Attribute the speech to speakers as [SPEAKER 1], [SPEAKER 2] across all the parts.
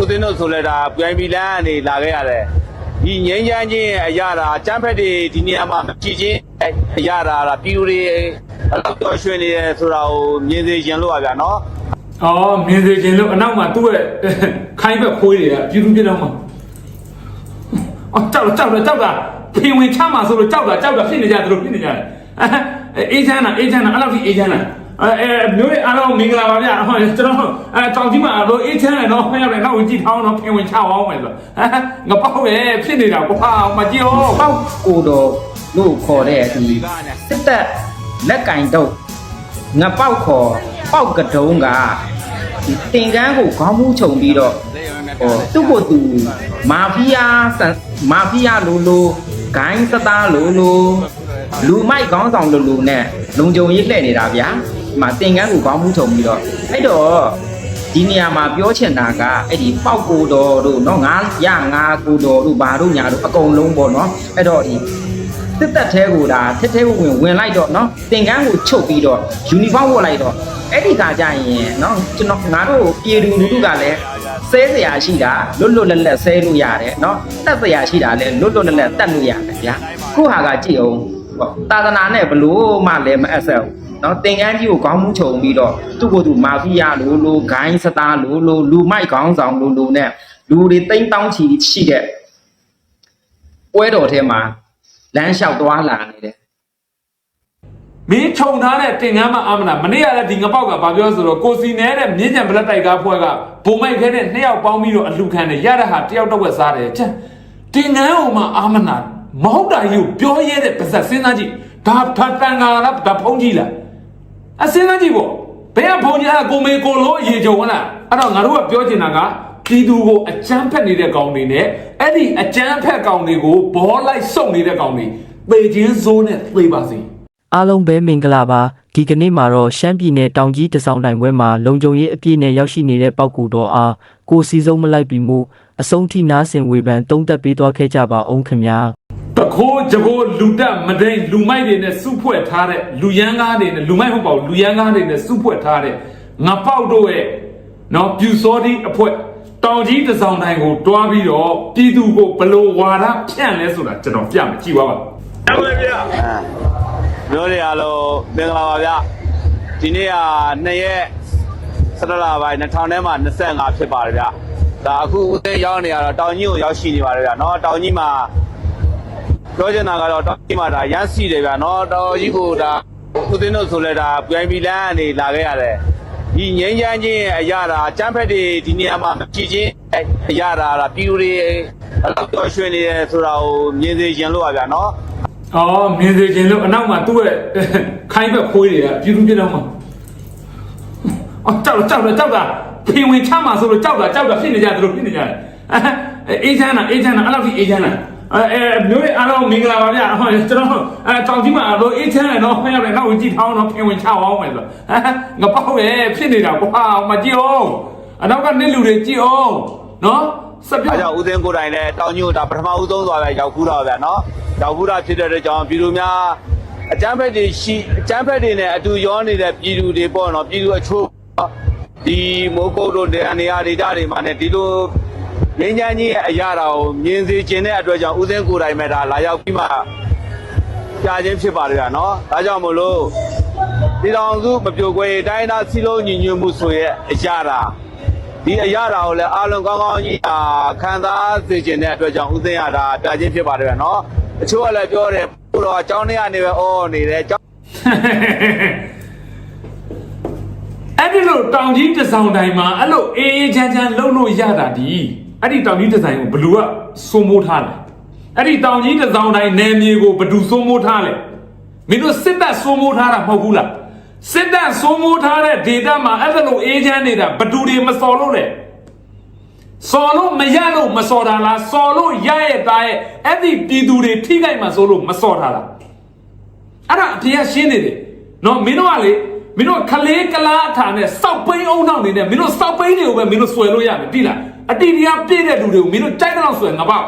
[SPEAKER 1] ဦးသိန်းတို့ဆိုလဲဒါပြိုင်ပီလန်းကနေလာခဲ့ရတယ်ဒီငိမ့်ချမ်းချင်းအရာတာအချမ်းဖက်တွေဒီနေရာမှာမကြည့်ချင်းအရာတာလားပြည်သူတွေအဲ့တော့ပျော်ရွှင်နေတယ်ဆိုတာကိုမြင်စေချင်လို့ပါဗျာနော်။
[SPEAKER 2] အော်မြင်စေခြင်းလို့အနောက်မှာသူ့ရဲ့ခိုင်းဘက်ခွေးတွေကပြည်သူပြည်တော်မှာအော်ကြောက်ကြောက်ကြောက်တာဖင်ဝင်ချမှာဆိုလို့ကြောက်တာကြောက်တာဖြစ်နေကြတယ်လို့ဖြစ်နေကြတယ်။အဲအေးချမ်းတာအေးချမ်းတာအဲ့လောက်ထိအေးချမ်းတာ အဲအဲမျိုးရဲ့အားလုံးမင်္ဂလာပါဗျာဟောကျွန်တော်အဲတောင်ကြီးမှာတော့အေးချမ်းတယ်နော်ဖျက်ရတယ်နောက်ဝင်ကြည့်ထောင်းတော့ဖင်ဝင်ချအောင်မယ်ဆိုငါပေါ့ရဲ့ဖြစ်နေတာကွာမကြည့်ရော
[SPEAKER 3] ပေါက်ကိုတော်လို့ခေါ်တဲ့ဒီစစ်တပ်လက်ကင်တော့ငပေါက်ခေါ်ပေါက်ကတုံးကဒီတင်ကန်းကိုခေါင်းမူးခြုံပြီးတော့ဟောသူ့ကိုယ်သူမာဖီးယားဆန်မာဖီးယားလိုလိုဂိုင်းစသားလိုလိုလူမိုက်ခေါင်းဆောင်လိုလိုနဲ့လုံကြုံရေးလှည့်နေတာဗျာဒီ မှာတင်ကန်းကိုခေါင်းမူးခြုံပြီးတော့အဲ့တော့ဒီနေရာမှာပြောချင်တာကအဲ့ဒီပေါက်ကိုတော်တို့เนาะငါရငါကိုတော်တို့ဘာတို့ညာတို့အကုန်လုံးပေါ့เนาะအဲ့တော့ဒီစစ်တပ်သေးကိုဒါထက်သေးဝင်ဝင်လိုက်တော့เนาะသင်္ကန်းကိုချုပ်ပြီးတော့ယူနီဖောင်းဝတ်လိုက်တော့အဲ့ဒီကကြရင်เนาะကျွန်တော်ငါတို့ပြည်သူလူထုကလည်းဆဲเสียရှိတာလွတ်လွတ်လပ်လပ်ဆဲလို့ရတယ်เนาะတက်เสียရှိတာလည်းလွတ်လွတ်လပ်လပ်တက်လို့ရတယ်ဗျာခုဟာကကြည့်အောင်ပေါ့သာသနာနဲ့ဘလို့မှလည်းမအပ်ဆက်ဘူး နော်သင်္ကန်းကြီးကိုခေါင်းမူးချုံပြီးတော့သူ့ကိုယ်သူမာဖီးယားလိုလိုဂိုင်းစသားလိုလိုလူမိုက်ခေါင်းဆောင်လိုလိုနဲ့လူတွေတိမ့်တောင်းချီရှိတဲ့ပွဲတော်ထဲမှာလမ်းလျှောက်သွားလာနေတယ်
[SPEAKER 2] မင်းခြုံထားတဲ့တင်ကန်းမအာမနာမနေ့ကလည်းဒီငပေါက်ကဘာပြောဆိုတော့ကိုစီနဲတဲ့မြင်းကြံဘလက်တိုက်ကားဖွဲ့ကဘုံမိုက်ခဲနဲ့နှစ်ယောက်ပေါင်းပြီးတော့အလှခံတယ်ရတဲ့ဟာတယောက်တော့ဝက်စားတယ်ချက်တင်ကန်းဟိုမှာအာမနာမဟုတ်တာကြီးကိုပြောရဲတဲ့ပါဇက်စဉ်းစားကြည့်ဒါဒါတန်ဃာလားဒါဖုံးကြီးလား အစဉ်းစားကြည့်ပေါ့ဘယ်ကဖုံးကြီးအဲ့ကိုမေကိုလို့အရေးကြုံလားအဲ့တော့ငါတို့ကပြောချင်တာကပြည်သူကိုအကြမ်းဖက်နေတဲ့ကောင်တွေနဲ့အဲ့ဒီအကြမ်းဖက်ကောင်တွေကိုဘောလိုက်စုံနေတဲ့ကောင်တွေပေချင်းစိုးနဲ့သေပါစေ
[SPEAKER 4] အားလုံးပဲမင်္ဂလာပါဒီကနေ့မှာတော့ရှမ်းပြည်နယ်တောင်ကြီးတစောင်းတိုင်ပွဲမှာလုံခြုံရေးအပြည့်နဲ့ရောက်ရှိနေတဲ့ပောက်ကူတော်အားကိုစီဆုံးမလိုက်ပြီးမှုအဆုံးထိနားဆင်ဝေဖန်တုံးသက်ပေးသွားခဲ့ကြပါအောင်ခင်ဗျာ
[SPEAKER 2] တခိုးကြကိုးလူတက်မဒိန်လူမိုက်တွေနဲ့စုဖွဲ့ထားတဲ့လူရန်ကားတွေနဲ့လူမိုက်ဟုတ်ပါဘူးလူရန်ကားတွေနဲ့စုဖွဲ့ထားတဲ့ငပေါက်တို့ရဲ့နော်ပြူစောတိအဖွဲ့တောင်ကြီးတစောင်းတိုင်းကိုတွားပြီးတော့ပြည်သူကိုဘလို့ဝါဒဖြန့်လဲဆိုတာကျွန်တော်ပြမယ်ကြည်ပါပါ
[SPEAKER 1] ဟုတ်ပါဗျာမျိုးတွေအားလုံးမင်္ဂလာပါဗျာဒီနေ့ကနှစ်ရက်17လပိုင်း2000ထဲမှာ25ဖြစ်ပါတယ်ဗျာဒါအခုဦးသိန်းရောက်နေရတော့တောင်ကြီးကိုရောက်ရှိနေပါတယ်ဗျာနော်တောင်ကြီးမှာ ပြောချင်တာကတော့တောင်းကြီးမှာဒါရရှိတယ်ဗျာနော်တော်ကြီးကိုဒါဦးသိန်းတို့ဆိုလဲဒါပြိုင်ပီလန်းကနေလာခဲ့ရတယ်ဒီငင်းချမ်းချင်းအရာဒါစံဖက်တွေဒီနေရာမှာကြည်ချင်းအရာဒါဒါပြည်သူတွေအဲ့လိုတော်ရွှင်နေတယ်ဆိုတာကိုမြင်စေချင်လို့ပါဗျာနော်
[SPEAKER 2] အော်မြင်စေချင်လို့အနောက်မှာသူ့ရဲ့ခိုင်းဘက်ခွေးတွေကပြည်သူပြည်တော်မှာအော်ကြောက်ကြောက်ကြောက်တာပြင်ဝင်ချမှာဆိုလို့ကြောက်တာကြောက်တာဖြစ်နေကြသလိုဖြစ်နေကြတယ်အေးချမ်းတာအေးချမ်းတာအဲ့လောက်ကြီးအေးချမ်းတာ အဲအဲမျိုးရဲ့အားလုံးမင်္ဂလာပါဗျာဟောကျွန်တော်အဲတောင်ကြီးမှာတော့အေးချမ်းတယ်နော်ဖျက်ရတယ်နောက်ဝင်ကြည့်ထောင်းတော့ဖင်ဝင်ချအောင်မယ်ဆိုငါပေါ့ရဲ့ဖြစ်နေတာကွာမကြည့်အောင်အနောက်ကနေလူတွေကြည့်အောင်နော်စပြ
[SPEAKER 1] အဲကြောင့်ဦးသိန်းကိုယ်တိုင်လည်းတောင်ညို့ဒါပထမဦးဆုံးသွားပဲရောက်ခုတော့ဗျာနော်ရောက်ခုတာဖြစ်တဲ့အတွက်ကြောင့်ပြည်သူများအကျန်းဖက်တွေရှိအကျန်းဖက်တွေနဲ့အတူရောနေတဲ့ပြည်သူတွေပေါ့နော်ပြည်သူအချို့ဒီမိုးကုတ်တို့နေရာဒေသတွေမှာねဒီလို ငင်းချမ်းကြီးရဲ့အရာတော်ကိုမြင်စေခြင်းတဲ့အတွက်ကြောင့်ဦးသိန်းကိုယ်တိုင်မဲ့ဒါလာရောက်ပြီးမှကြာခြင်းဖြစ်ပါတယ်ဗျာနော်ဒါကြောင့်မို့လို့ဒီတော်စုမပြိုကွဲတိုင်းသားစီလုံးညီညွတ်မှုဆိုရဲ့အရာတော်ဒီအရာတာကိုလည်းအားလုံးကောင်းကောင်းကြီးအာခံစားစေခြင်းတဲ့အတွက်ကြောင့်ဥသိမ်းရတာတာချင်းဖြစ်ပါတယ်ဗျာနော်အချို့ကလည်းပြောတယ်ဘုရားအကြောင်းထဲကနေပဲအော်နေတယ်အကြောင်း
[SPEAKER 2] အဲ့ဒီလိုတောင်ကြီးတစ်ဆောင်တိုင်းမှာအဲ့လိုအေးအေးချမ်းချမ်းလှုပ်လို့ရတာဒီ အဲ့ဒီတောင်ကြီးတစ်ဆိုင်ကိုဘလူကစိုးမိုးထားတယ်အဲ့ဒီတောင်ကြီးတစ်ဆောင်တိုင်းနယ်မြေကိုဘဒူစိုးမိုးထားလဲမင်းတို့စစ်တပ်စိုးမိုးထားတာမဟုတ်ဘူးလားစစ်တပ်စိုးမိုးထားတဲ့ဒေတာမှာအဲ့ဒါလိုအေးချမ်းနေတာဘဒူတွေမစော်လို့လေစော်လို့မရလို့မစော်တာလားစော်လို့ရရဲ့သားရဲ့အဲ့ဒီပြည်သူတွေထိခိုက်မှဆိုလို့မစော်တာလားအဲ့ဒါအဖေကရှင်းနေတယ်နော်မင်းတို့ကလေမင်းတို့ခလေးကလားအခါနဲ့စောက်ပိန်းအောင်နောက်နေနဲ့မင်းတို့စောက်ပိန်းတွေကိုပဲမင်းတို့ဆွဲလို့ရမယ်ပြီလား အတီတရားပြည့်တဲ့လူတွေကိုမင်းတို့ကြိုက်တဲ့လောက်ဆွဲငါပေါ့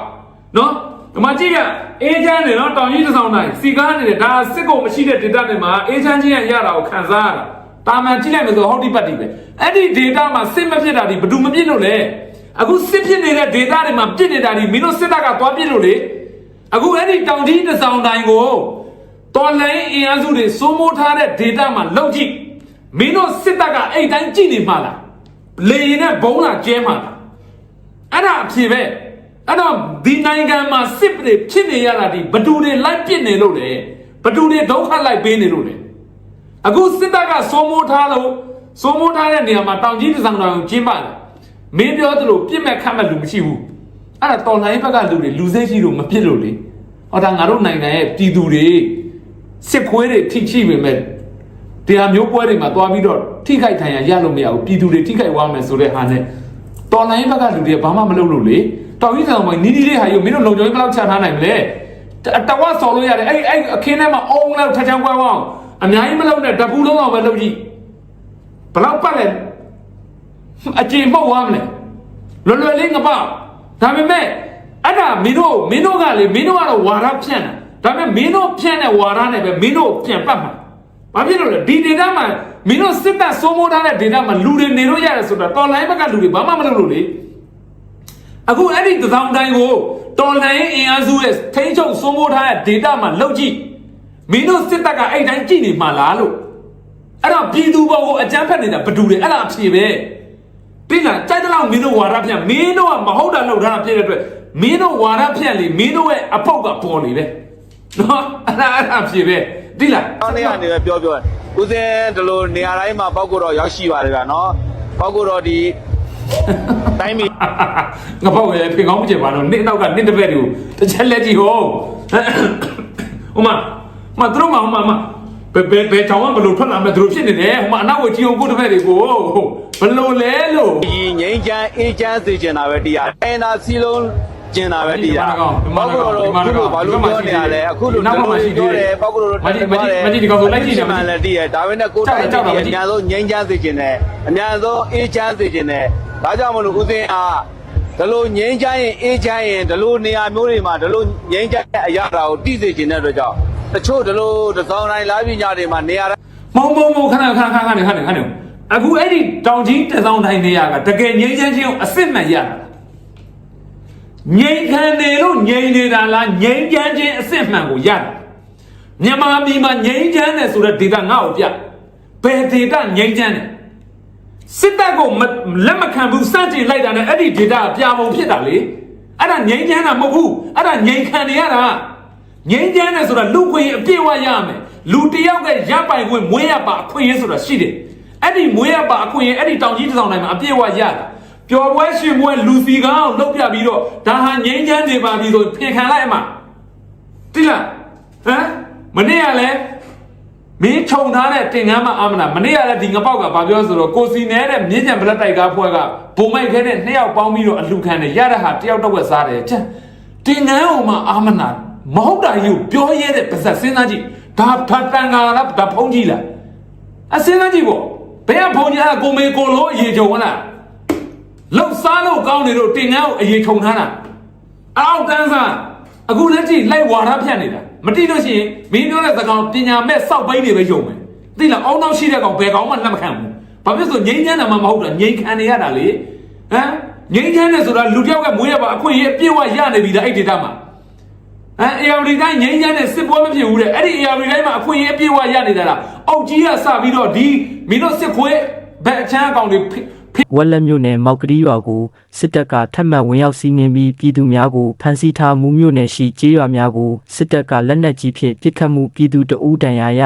[SPEAKER 2] နော်ဒီမှာကြည့်ရအေးချမ်းနေနော်တောင်ကြီးတစ်ဆောင်တိုင်းစီကားနေတယ်ဒါစစ်ကုန်မရှိတဲ့ဒေတာတွေမှာအေးချမ်းချင်းရရတာကိုခံစားရတာတာမန်ကြည့်လိုက်မယ်ဆိုဟုတ်ဒီပတ်တီပဲအဲ့ဒီဒေတာမှာစစ်မဖြစ်တာဒီဘယ်သူမပြစ်လို့လဲအခုစစ်ဖြစ်နေတဲ့ဒေသတွေမှာပြစ်နေတာဒီမင်းတို့စစ်တပ်ကသွားပြစ်လို့လေအခုအဲ့ဒီတောင်ကြီးတစ်ဆောင်တိုင်းကိုတော်လိုင်းအင်အားစုတွေစိုးမိုးထားတဲ့ဒေသမှာလောက်ကြည့်မင်းတို့စစ်တပ်ကအဲ့တိုင်းကြည့်နေမှလားလေရင်နဲ့ဘုံလာကျဲမှလား အဲ့ဒါအဖြစ်ပဲအဲ့တော့ဒီနိုင်ငံမှာစစ်တွေဖြစ်နေရတာဒီဘသူတွေလိုက်ပြစ်နေလို့လေဘသူတွေဒုက္ခလိုက်ပေးနေလို့လေအခုစစ်တပ်ကစိုးမိုးထားလို့စိုးမိုးထားတဲ့နေရာမှာတောင်ကြီးတစ်ဆောင်တောင်ကျင်းပါတယ်မင်းပြောသလိုပြစ်မဲ့ခတ်မဲ့လူမရှိဘူးအဲ့ဒါတော်လိုင်းဘက်ကလူတွေလူစိတ်ရှိလို့မပြစ်လို့လေဟောဒါငါတို့နိုင်ငံရဲ့ပြည်သူတွေစစ်ခွေးတွေထိချိပေမဲ့တရားမျိုးပွဲတွေမှာတွားပြီးတော့ထိခိုက်ထိုင်ရရလို့မရဘူးပြည်သူတွေထိခိုက်သွားမယ်ဆိုတဲ့ဟာနဲ့ တော်လိုင်းဘက်ကလူတွေဘာမှမလုပ်လို့လေတောင်ကြီးဆောင်မှာနီးနီးလေးဟာယူမင်းတို့လုံခြုံရေးဘယ်လောက်ချထားနိုင်မလဲတဝက်ဆော်လို့ရတယ်အဲ့အဲ့အခင်းထဲမှာအုံလောက်ထချမ်းကွဲဝအောင်အများကြီးမလုပ်နဲ့တပူလုံးအောင်ပဲလုပ်ကြည့်ဘယ်လောက်ပတ်လဲအကြင်ပုတ်သွားမလဲလွယ်လွယ်လေးငပောက်ဒါပေမဲ့အဲ့ဒါမင်းတို့မင်းတို့ကလေမင်းတို့ကတော့ဝါရဖြန့်တာဒါပေမဲ့မင်းတို့ဖြန့်တဲ့ဝါရနဲ့ပဲမင်းတို့ပြန်ပတ်မှာ ဘာဖြစ်လို့လဲဒီဒေတာမှာမင်းတို့စစ်တပ်စိုးမိုးထားတဲ့ဒေတာမှာလူတွေနေလို့ရတယ်ဆိုတာတော်လိုင်းဘက်ကလူတွေဘာမှမလုပ်လို့လေအခုအဲ့ဒီသံတိုင်းကိုတော်လိုင်းအင်အားစုရဲ့ထိန်းချုပ်စိုးမိုးထားတဲ့ဒေတာမှာလောက်ကြည့်မင်းတို့စစ်တပ်ကအဲ့တိုင်းကြည့်နေမှာလားလို့အဲ့တော့ပြည်သူဘောကိုအကြမ်းဖက်နေတာဘယ်သူတွေအဲ့ဒါအဖြစ်ပဲတိလားကြိုက်တဲ့လောက်မင်းတို့ဝါရဖြန့်မင်းတို့ကမဟုတ်တာလုပ်ထားတာဖြစ်တဲ့အတွက်မင်းတို့ဝါရဖြန့်လေမင်းတို့ရဲ့အပေါက်ကပေါ်နေပဲနော်အဲ့ဒါအဲ့ဒါဖြစ်ပဲ တိလား။
[SPEAKER 1] နောက်နေ့ကနေပဲပြောပြောဦးစင်းဒီလိုနေရာတိုင်းမှာပောက်ကိုတော့ရောက်ရှိပါတယ်ဗျာနော်။ပောက်ကိုတော့ဒီတိုင်းမီ
[SPEAKER 2] ငါပေါ့ရဲ့ဖင်ကောင်းမကျင်ပါတော့နေ့နောက်ကနေ့တစ်ပက်တွေကိုတစ်ချက်လက်ကြည့်ဟောဟိုမှာမတို့မဟိုမှာမဘယ်ဘယ်ဘယ်ချောင်းကဘလို့ထွက်လာမဲ့တို့ဖြစ်နေတယ်ဟိုမှာအနောက်ဝကြီးအောင်ကိုတစ်ပက်တွေကိုဘလို့လဲလို့
[SPEAKER 1] ဒီငိမ့်ချမ်းအေးချမ်းစေချင်တာပဲတရား။အဲနာစီလုံး ကျင်တာပဲတရား။ပောက်ကိုတော့အခုလိုဘာလို့ပြောနေရလဲအခုလိုပြောတယ်ပောက်ကိုတော့မှန်လဲတည်ရဒါပေမဲ့ကိုတိုင်းတိုင်းအများဆုံးငိမ့်ချမ်းစေချင်တယ်အများဆုံးအေးချမ်းစေချင်တယ်ဒါကြောင့်မလို့ဦးစင်းအားဒီလိုငိမ့်ချမ်းရင်အေးချမ်းရင်ဒီလိုနေရာမျိုးတွေမှာဒီလိုငိမ့်ချမ်းတဲ့အရာတာကိုတည်စေချင်တဲ့အတွက်ကြောင့်တချို့ဒီလိုတစောင်းတိုင်းလာပညာတွေမှာနေရာ
[SPEAKER 2] မုံမုံမုံခဏခဏခဏခဏခဏခဏအခုအဲ့ဒီတောင်ကြီးတစောင်းတိုင်းနေရကတကယ်ငြိမ်းချမ်းခြင်းကိုအစစ်မှန်ရတာ ငြိမ်းခံနေလို့ငြိမ်းနေတာလားငြိမ်းချမ်းခြင်းအစစ်မှန်ကိုရတယ်မြန်မာပြည်မှာငြိမ်းချမ်းတယ်ဆိုတဲ့ဒေတာငါ့ကိုပြဘယ်ဒေတာငြိမ်းချမ်းတယ်စစ်တပ်ကိုလက်မခံဘူးစန့်ကျင်လိုက်တာနဲ့အဲ့ဒီဒေတာပြာပုံဖြစ်တာလေအဲ့ဒါငြိမ်းချမ်းတာမဟုတ်ဘူးအဲ့ဒါငြိမ်းခံနေရတာငြိမ်းချမ်းတယ်ဆိုတာလူခွင့်အပြည့်ဝရမယ်လူတယောက်ကရပိုင်ခွင့်မွေးရပါအခွင့်အရေးဆိုတာရှိတယ်အဲ့ဒီမွေးရပါအခွင့်အရေးအဲ့ဒီတောင်ကြီးတစ်ဆောင်တိုင်းမှာအပြည့်ဝရတယ် ပျော်ပွဲရှင်ပွဲလူစီကောင်းလှုပ်ပြပြီးတော့ဒါဟာငြိမ်းချမ်းနေပါပြီဆိုပြင်ခံလိုက်အမတိလားဟမ်မနေ့ကလည်းမင်းခြုံထားတဲ့တင်ကန်းမအာမနာမနေ့ကလည်းဒီငပောက်ကဘာပြောဆိုတော့ကိုစီနဲတဲ့မြင်းကြံဗလက်တိုက်ကားဖွဲ့ကဘုံမိုက်ခဲတဲ့နှစ်ယောက်ပေါင်းပြီးတော့အလှခံတယ်ရတဲ့ဟာတယောက်တော့ဝက်စားတယ်ချက်တင်ကန်းဟိုမှာအာမနာမဟုတ်တာယူပြောရဲတဲ့ပါဇက်စဉ်းစားကြည့်ဒါဒါတန်ဃာလားဒါဖုံးကြီးလားအစဉ်းစားကြည့်ပေါ့ဘယ်ကဖုံးကြီးအဲ့ကိုမေကိုလိုအရေးချုံလား လှုပ်စားလို့ကောင်းနေတော့တင်ငန်းကိုအရေးထုံထားတာအောက်ကန်းစားအခုလက်ကြည့်လိုက်ဝါရဖြတ်နေတာမတိလို့ရှိရင်မင်းပြောတဲ့သကောင်ပညာမဲ့စောက်ပိန်းတွေပဲယုံမယ်သိလားအောင်းနောက်ရှိတဲ့ကောင်ဘယ်ကောင်မှလက်မခံဘူးဘာဖြစ်လို့ငိမ့်ချမ်းတာမှမဟုတ်တာငိမ့်ခံနေရတာလေဟမ်ငိမ့်ချမ်းတယ်ဆိုတာလူတစ်ယောက်ကမွေးရပါအခွင့်အရေးအပြည့်အဝရနေပြီလားအဲ့ဒီဒေတာမှာအဲအေယာဝတီတိုင်းငိမ့်ချမ်းတဲ့စစ်ပွဲမဖြစ်ဘူးတဲ့အဲ့ဒီအေယာဝတီတိုင်းမှာအခွင့်အရေးအပြည့်အဝရနေတာလားအောက်ကြီးကစပြီးတော့ဒီမင်းတို့စစ်ခွေးဘက်အချမ်းအကောင်တွေဖိဖိ
[SPEAKER 4] ဝက်လက်မြို့နယ်မောက်ကလေးရွာကိုစစ်တပ်ကထပ်မံဝင်ရောက်စီးနင်းပြီးပြည်သူများကိုဖမ်းဆီးထားမှုမြို့နယ်ရှိကျေးရွာများကိုစစ်တပ်ကလက်နက်ကြီးဖြင့်ပစ်ခတ်မှုပြည်သူတအူးတန်ရာရ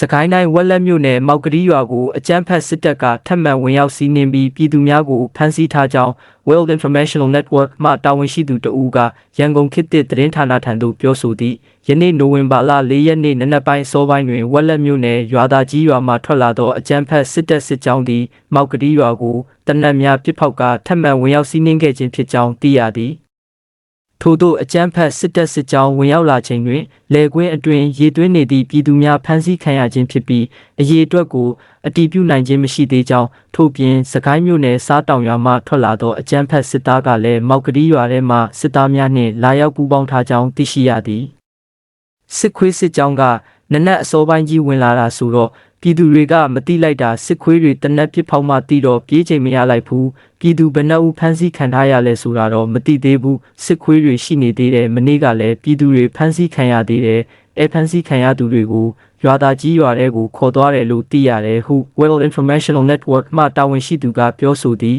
[SPEAKER 4] စကိုင်းတိုင်းဝက်လက်မြို့နယ်မောက်ကလေးရွာကိုအကြမ်းဖက်စစ်တပ်ကထပ်မံဝင်ရောက်စီးနင်းပြီးပြည်သူများကိုဖမ်းဆီးထားကြောင်း World Informational Network မှတာဝန်ရှိသူတအူးကရန်ကုန်ခေတ်သစ်သတင်းဌာနထံသို့ပြောဆိုသည့်ယနေ့နိုဝင်ဘာလ၄ရက်နေ့နနက်ပိုင်းစောပိုင်းတွင်ဝက်လက်မြို့နယ်ရွာသားကြီးရွာမှထွက်လာသောအကြမ်းဖက်စစ်တပ်စစ်ကြောင်းသည်မောက်ကလေးရွာကိုတနက်များပစ်ဖောက်ကထပ်မံဝင်ရောက်စီးနင်းခဲ့ခြင်းဖြစ်ကြောင်းသိရသည် ထို့သောအကြမ်းဖက်စစ်တပ်စစ်ကြောင်းဝင်ရောက်လာချိန်တွင်လေကွင်းအတွင်ရေသွင်းနေသည့်ပြည်သူများဖမ်းဆီးခံရခြင်းဖြစ်ပြီးအရေးအတွက်ကိုအတည်ပြုနိုင်ခြင်းမရှိသေးကြောင်းထို့ပြင်စကိုင်းမြို့နယ်စားတောင်ရွာမှထွက်လာသောအကြမ်းဖက်စစ်သားကလည်းမောက်ကလေးရွာထဲမှစစ်သားများနှင့်လာရောက်ပူးပေါင်းထားကြောင်းသိရှိရသည်စစ်ခွေးစစ်ကြောင်းကနနက်အစောပိုင်းကြီးဝင်လာတာဆိုတော့ ပြည်သူတွေကမတိလိုက်တာစစ်ခွေးတွေတနက်ပစ်ဖောက်မှတီတော့ပြေးချိန်မရလိုက်ဘူးပြည်သူဘယ်နှအုပ်ဖမ်းဆီးခံထားရလဲဆိုတာတော့မတိသေးဘူးစစ်ခွေးတွေရှိနေသေးတယ်မနေ့ကလည်းပြည်သူတွေဖမ်းဆီးခံရသေးတယ်အဲဖမ်းဆီးခံရသူတွေကိုရွာသားကြီးရွာတဲကိုခေါ်သွားတယ်လို့သိရတယ်ဟု Well Informational Network မှတာဝန်ရှိသူကပြောဆိုသည်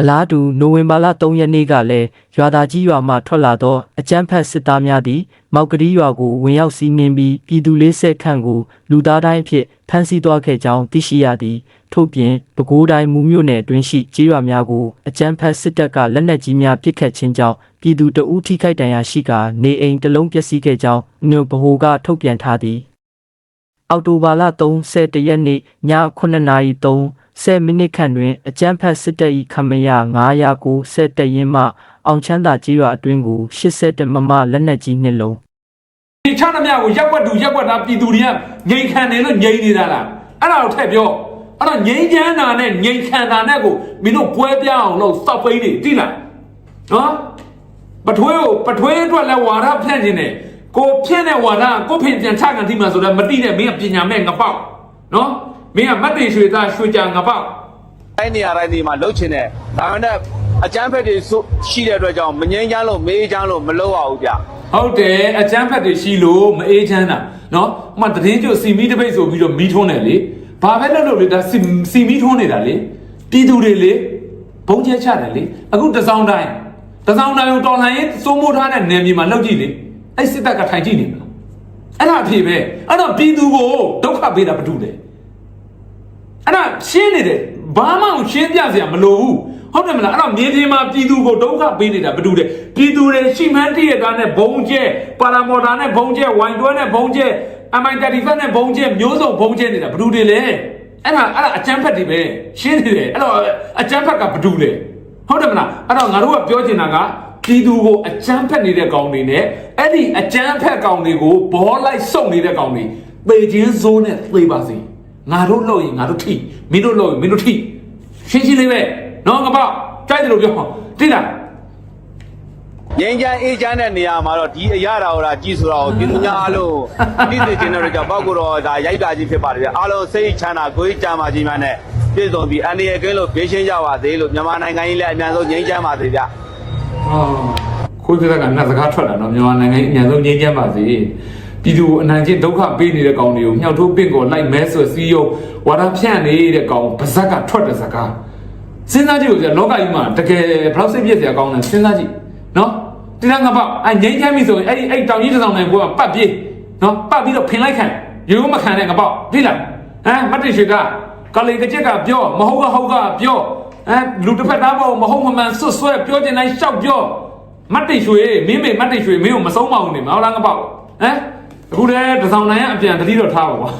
[SPEAKER 4] အလားတူနိုဝင်ဘာလ3ရက်နေ့ကလည်းရွာသားကြီးရွာမှထွက်လာသောအကြမ်းဖက်စစ်သားများသည်မောက်ကလေးရွာကိုဝင်ရောက်စီးနင်းပြီးပြည်သူလေးဆက်ခန့်ကိုလူသားတိုင်းအဖြစ်ဖမ်းဆီးသွားခဲ့ကြောင်းသိရှိရသည်ထို့ပြင်ပဲခူးတိုင်းမူမြို့နယ်အတွင်းရှိကြေးရွာများကိုအကြမ်းဖက်စစ်တပ်ကလက်နက်ကြီးများပစ်ခတ်ခြင်းကြောင့်ပြည်သူတအုပ်ထိခိုက်ဒဏ်ရာရှိကာနေအိမ်တစ်လုံးပျက်စီးခဲ့ကြောင်းညွန်ဗဟိုကထုတ်ပြန်ထားသည် အောက်တိုဘာလ31ရက်နေ့ည9:03 10မိနစ်ခန့်တွင်အကြမ်းဖက်စစ်တပ်၏ခမရ990တပ်ရင်းမှအောင်ချမ်းသာကြီးရွာအတွင်းကို82မမလက်နက်ကြီးနှလုံး
[SPEAKER 2] ဒီချသမျှကိုရက်ွက်တူရက်ွက်တာပြည်သူတွေကငြိမ်ခံတယ်လို့ငြိမ်နေတာလားအဲ့ဒါကိုထည့်ပြောအဲ့တော့ငြိမ်ချမ်းတာနဲ့ငြိမ်ခံတာနဲ့ကိုမင်းတို့ပွဲပြအောင်လို့စောက်ပိန်းနေတိလားနော်ပထွေးကိုပထွေးအတွက်လည်းဝါဒဖြန့်ခြင်းနဲ့ ကိုဖြန့်တဲ့ဝါဒကိုဖင်ပြန်ချကန်တိမှဆိုတော့မတိနဲ့မင်းကပညာမဲ့ငပေါက်နော်မင်းကမတ်တေရွှေသားရွှေကြငပေါက်
[SPEAKER 1] အဲ့နေရာတိုင်းဒီမှာလှုပ်ချင်တယ်ဒါမှမဟုတ်အကျန်းဖက်တွေဆိုရှိတဲ့အတွက်ကြောင့်မငြင်းချမ်းလို့မေးချမ်းလို့မလုပ်ရဘူးဗျ
[SPEAKER 2] ဟုတ်တယ်အကျန်းဖက်တွေရှိလို့မအေးချမ်းတာနော်ဥပမာတည်င်းကျစီမီတပိတ်ဆိုပြီးတော့မီးထွန်းတယ်လေဘာပဲလုပ်လို့လေဒါစီစီမီထွန်းနေတာလေပြည်သူတွေလေဘုံကျဲချတယ်လေအခုတစောင်းတိုင်းတစောင်းတိုင်းကိုတော်လှန်ရေးစိုးမိုးထားတဲ့နယ်မြေမှာလောက်ကြည့်လေ အဲ့စစ်တပ်ကထိုင်ကြည့်နေမလားအဲ့ဒါအဖြစ်ပဲအဲ့တော့ပြည်သူကိုဒုက္ခပေးတာဘာတူလဲအဲ့ဒါရှင်းနေတယ်ဘာမှရှင်းပြစရာမလိုဘူးဟုတ်တယ်မလားအဲ့တော့မြေပြင်မှာပြည်သူကိုဒုက္ခပေးနေတာဘာတူလဲပြည်သူတွေရှိမှန်းတည့်ရတာနဲ့ဘုံကျဲပါရာမော်တာနဲ့ဘုံကျဲဝိုင်တွဲနဲ့ဘုံကျဲအမိုင်တာဒီဖက်နဲ့ဘုံကျဲမျိုးစုံဘုံကျဲနေတာဘာတူတွေလဲအဲ့ဒါအဲ့ဒါအကျန်းဖက်တွေပဲရှင်းနေတယ်အဲ့တော့အကျန်းဖက်ကဘာတူလဲဟုတ်တယ်မလားအဲ့တော့ငါတို့ကပြောချင်တာက ပြည်သူကိုအကျန်းဖက်နေတဲ့ကောင်တွေနဲ့အဲ့ဒီအကျန်းဖက်ကောင်တွေကိုဘောလိုက်စုံနေတဲ့ကောင်တွေပေချင်းစိုးနဲ့သေပါစေငါတို့လို့ရင်ငါတို့ထိမင်းတို့လို့ရင်မင်းတို့ထိရှင်းရှင်းလေးပဲနော်ငါပေါ့ကြိုက်တယ်လို့ပြောတိလား
[SPEAKER 1] ငြင်းချမ်းအေးချမ်းတဲ့နေရာမှာတော့ဒီအရာတော်ရာကြီးဆိုတာကိုပြည်သူများအားလုံးသိသိချင်းတဲ့ကြောင့်ပေါ့ကိုတော့ဒါရိုက်တာကြီးဖြစ်ပါတယ်ဗျအားလုံးစိတ်ချမ်းသာကိုယ်ကြီးကြမ်းပါကြီးများနဲ့ပြည့်စုံပြီးအန္တရာယ်ကင်းလို့ဘေးရှင်းကြပါသေးလို့မြန်မာနိုင်ငံကြီးလည်းအများဆုံးငြိမ်းချမ်းပါသေးဗျ
[SPEAKER 2] အာ ခွေးကကနတ်စကားထွက်တာနော်မြန်မာနိုင်ငံအញ្ញံဆုံးငြိမ်းချမ်းပါစေပြည်သူအနိုင်ချင်းဒုက္ခပေးနေတဲ့ကောင်တွေကိုမြှောက်ထိုးပင့်ကိုလိုက်မဲဆွစီးရုံဝါဒဖြန့်နေတဲ့ကောင်ဗဇက်ကထွက်တဲ့စကားစဉ်းစားကြည့်လို့ကြာလောကကြီးမှာတကယ်ဘယ်လောက်စိတ်ပြည့်စရာကောင်းလဲစဉ်းစားကြည့်နော်ဒီကငါပေါ့အဲငြိမ်းချမ်းပြီဆိုရင်အဲ့ဒီအဲ့တောင်ကြီးတစ်ဆောင်နိုင်ဘွားပတ်ပြေးနော်ပတ်ပြီးတော့ဖင်လိုက်ခံရိုးမခံတဲ့ငါပေါ့ဒီလားဟမ်မတ်တရှိကကလေးကချက်ကပြောမဟုတ်ကဟုတ်ကပြော အဲလူတစ်ဖက်သားပေါ့မဟုတ်မမှန်ဆွတ်ဆွဲပြောချင်တိုင်းရှောက်ပြော မတ်တိတ်ရွှေမင်းမေမတ်တိတ်ရွှေမင်းကိုမဆုံးမအောင်နေမဟုတ်လားငါပေါ့ဟမ်အခုတည်းတစောင်းနိုင်ရအပြန်တတိတော့ထားပါကွာ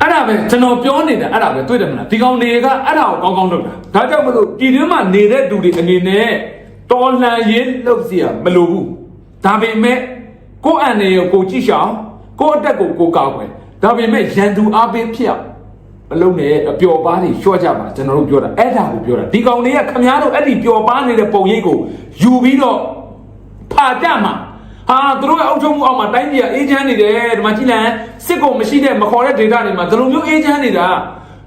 [SPEAKER 2] အဲ့ဒါပဲကျွန်တော်ပြောနေတာအဲ့ဒါပဲတွေ့တယ်မလားဒီကောင်တွေကအဲ့ဒါကိုကောင်းကောင်းလုပ်တာဒါကြောင့်မလို့ပြည်တွင်းမှာနေတဲ့သူတွေအနေနဲ့တော်လှန်ရေးလုပ်เสียမလိုဘူးဒါပေမဲ့ကိုယ့်အန်နေကိုကိုကြည့်ရှောင်ကိုယ့်အတက်ကိုကိုကောက်ွယ်ဒါပေမဲ့ရန်သူအားပေးဖြစ်အောင် မလုံးနဲ့အပျော်ပါးတွေရှော့ကြပါကျွန်တော်တို့ပြောတာအဲ့ဒါကိုပြောတာဒီကောင်တွေကခမားတို့အဲ့ဒီပျော်ပါးနေတဲ့ပုံရိပ်ကိုယူပြီးတော့ဖာကြမှာဟာသူတို့ရဲ့အုပ်ချုပ်မှုအောက်မှာတိုင်းပြည်ကအေးချမ်းနေတယ်ဒီမှာကြည့်လိုက်စစ်ကုန်မရှိတဲ့မခေါ်တဲ့ဒေတာတွေမှာဒီလိုမျိုးအေးချမ်းနေတာ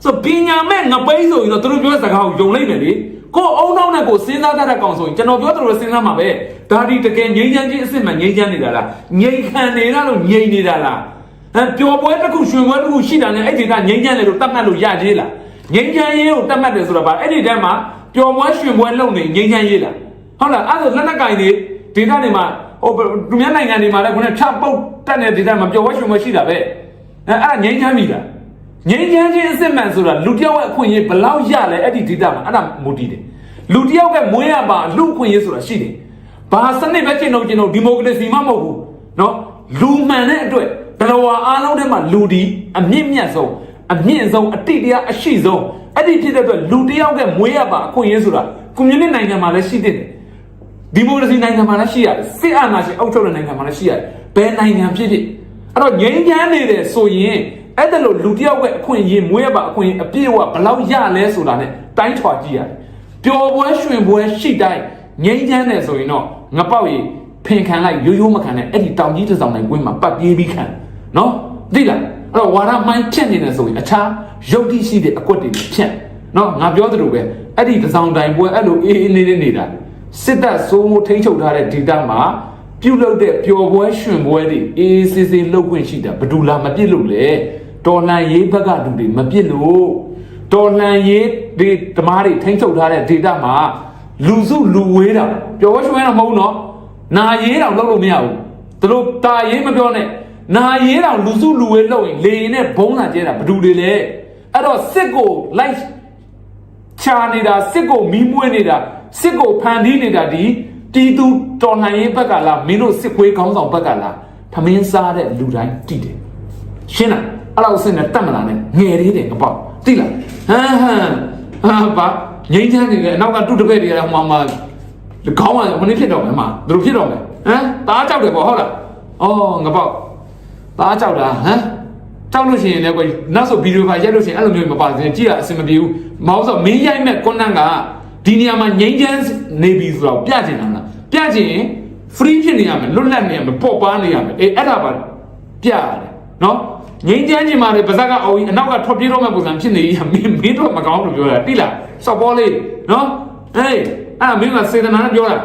[SPEAKER 2] ဆိုပညာမဲ့ငပိန်းဆိုရင်တော့သူတို့ပြောတဲ့စကားကိုယုံလိုက်မယ်လေကိုယ်အုံနောက်နဲ့ကိုယ်စဉ်းစားတတ်တဲ့ကောင်ဆိုရင်ကျွန်တော်ပြောသလိုစဉ်းစားမှာပဲဒါဒီတကယ်ငြိမ်းချမ်းခြင်းအစ်စ်မှငြိမ်းချမ်းနေတာလားငြိမ်ခံနေတာလို့ငြိမ်နေတာလား အဲပျော်ပွဲတစ်ခုရွှင်ပွဲတစ်ခုရှိတာနဲ့အဲ့ဒီကငိမ့်ချမ်းတယ်လို့တတ်မှတ်လို့ရသေးလားငိမ့်ချမ်းရေးကိုတတ်မှတ်တယ်ဆိုတာပါအဲ့ဒီတည်းမှာပျော်ပွဲရွှင်ပွဲလုပ်နေငိမ့်ချမ်းရေးလားဟုတ်လားအဲ့ဒါလက်နက်ကင်တွေဒေတာတွေမှာဟိုသူများနိုင်ငံတွေမှာလည်းခုနချပုတ်တက်တဲ့ဒေတာမှာပျော်ပွဲရွှင်ပွဲရှိတာပဲအဲအဲ့ဒါငိမ့်ချမ်းပြီလားငိမ့်ချမ်းခြင်းအစစ်မှန်ဆိုတာလူတစ်ယောက်ရဲ့အခွင့်အရေးဘယ်လောက်ရလဲအဲ့ဒီဒေတာမှာအဲ့ဒါမူတည်တယ်လူတစ်ယောက်ကမွေးရပါလူအခွင့်အရေးဆိုတာရှိတယ်ဘာစနစ်ပဲကျင့်တော့ကျင့်တော့ဒီမိုကရေစီမှမဟုတ်ဘူးเนาะလူမှန်တဲ့အတွက် ဘလဝါအားလုံးထဲမှာလူဒီအမြင့်မြတ်ဆုံးအမြင့်ဆုံးအတိတ်တရားအရှိဆုံးအဲ့ဒီဖြစ်တဲ့အတွက်လူတစ်ယောက်ကမွေးရပါအခွင့်အရေးဆိုတာကွန်မြူနတီနိုင်ငံမှာလည်းရှိတဲ့ဒီမိုကရေစီနိုင်ငံမှာလည်းရှိရတယ်စစ်အာဏာရှင်အုပ်ချုပ်တဲ့နိုင်ငံမှာလည်းရှိရတယ်ဘယ်နိုင်ငံဖြစ်ဖြစ်အဲ့တော့ငြိမ်းချမ်းနေတယ်ဆိုရင်အဲ့ဒါလို့လူတစ်ယောက်ရဲ့အခွင့်အရေးမွေးရပါအခွင့်အရေးအပြည့်အဝဘယ်လောက်ရလဲဆိုတာ ਨੇ တိုင်းထွာကြည့်ရတယ်ပျော်ပွဲရွှင်ပွဲရှိတိုင်းငြိမ်းချမ်းတယ်ဆိုရင်တော့ငပေါက်ရီဖင်ခံလိုက်ရိုးရိုးမခံနဲ့အဲ့ဒီတောင်ကြီးတစ်ဆောင်နိုင်ကွင်းမှာပတ်ပြေးပြီးခံ နော်သိလားအဲ့တော့ဝါဒမိုင်းဖြတ်နေတယ်ဆိုရင်အခြားယုတ်တိရှိတဲ့အကွက်တွေနဲ့ဖြတ်နော်ငါပြောသလိုပဲအဲ့ဒီတစ်ဆောင်တိုင်ပွဲအဲ့လိုအေးအေးနေနေနေတာစစ်တပ်စိုးမိုးထိန်းချုပ်ထားတဲ့ဒေတာမှာပြုတ်လုတဲ့ပျော်ပွဲရွှင်ပွဲတွေအေးအေးဆေးဆေးလုပ်ခွင့်ရှိတာဘယ်သူလာမပြစ်လို့လဲတော်လှန်ရေးဘက်ကလူတွေမပြစ်လို့တော်လှန်ရေးဒီဓမားတွေထိန်းချုပ်ထားတဲ့ဒေတာမှာလူစုလူဝေးတာပျော်ပွဲရွှင်ပွဲတော့မဟုတ်နော်နာရေးတောင်လုပ်လို့မရဘူးသူတို့တာရေးမပြောနဲ့ နာရေးတောင်လူစုလူဝဲလုပ်ရင်လေရင်နဲ့ဘုံးလာကျဲတာဘယ်သူတွေလဲအဲ့တော့စစ်ကိုလိုက်ချာနေတာစစ်ကိုမီးမွေးနေတာစစ်ကိုဖန်တီးနေတာဒီတီတူတော်လှန်ရေးဘက်ကလားမင်းတို့စစ်ခွေးခေါင်းဆောင်ဘက်ကလားထမင်းစားတဲ့လူတိုင်းတည်တယ်ရှင်းလားအဲ့လောက်စင်နဲ့တတ်မလားနဲ့ငယ်သေးတယ်ငပေါ့သိလားဟမ်ဟမ်ဟာပါငိမ့်ချမ်းနေတယ်အနောက်ကတူတပည့်တွေကဟိုမှာမှာခေါင်းကမနေ့ဖြစ်တော့မယ်မှာသူတို့ဖြစ်တော့မယ်ဟမ်ตาကြောက်တယ်ပေါ့ဟုတ်လားအော်ငပေါ့ သားကြောက်တာဟမ်ကြောက်လို့ရှိရင်လည်းကွနောက်ဆိုဗီဒီယိုဖိုင်ရိုက်လို့ရှိရင်အဲ့လိုမျိုးမပါစေနဲ့ကြည့်ရအဆင်မပြေဘူးမဟုတ်ဆိုမင်းရိုက်မဲ့ကွန်နန့်ကဒီနေရာမှာငိမ့်ချမ်းနေပြီဆိုတော့ပြချင်တာလားပြချင်ရင် free ဖြစ်နေရမယ်လွတ်လပ်နေရမယ်ပေါ့ပါနေရမယ်အေးအဲ့ဒါပါပြရတယ်နော်ငိမ့်ချမ်းချင်ပါလေပါဇက်ကအော်ကြီးအနောက်ကထွက်ပြေးတော့မဲ့ပုံစံဖြစ်နေကြီးမင်းမင်းတို့မကောင်းလို့ပြောတာတိလားစောက်ပေါ်လေးနော်အေးအဲ့ဒါမင်းကစေတနာနဲ့ပြောတာ